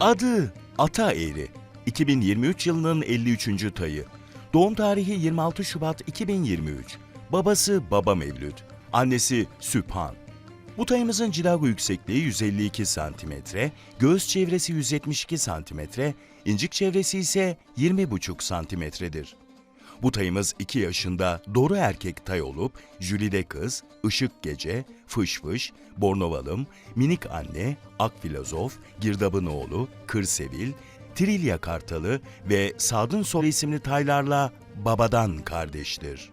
Adı Ata Eğri. 2023 yılının 53. tayı. Doğum tarihi 26 Şubat 2023. Babası Baba Mevlüt. Annesi Sübhan. Bu tayımızın cilago yüksekliği 152 cm, göğüs çevresi 172 cm, incik çevresi ise 20,5 santimetredir. Bu tayımız 2 yaşında doğru erkek tay olup jülide kız, ışık gece, fış fış, bornovalım, minik anne, ak filozof, girdabın oğlu, kırsevil, trilya kartalı ve sadın soy isimli taylarla babadan kardeştir.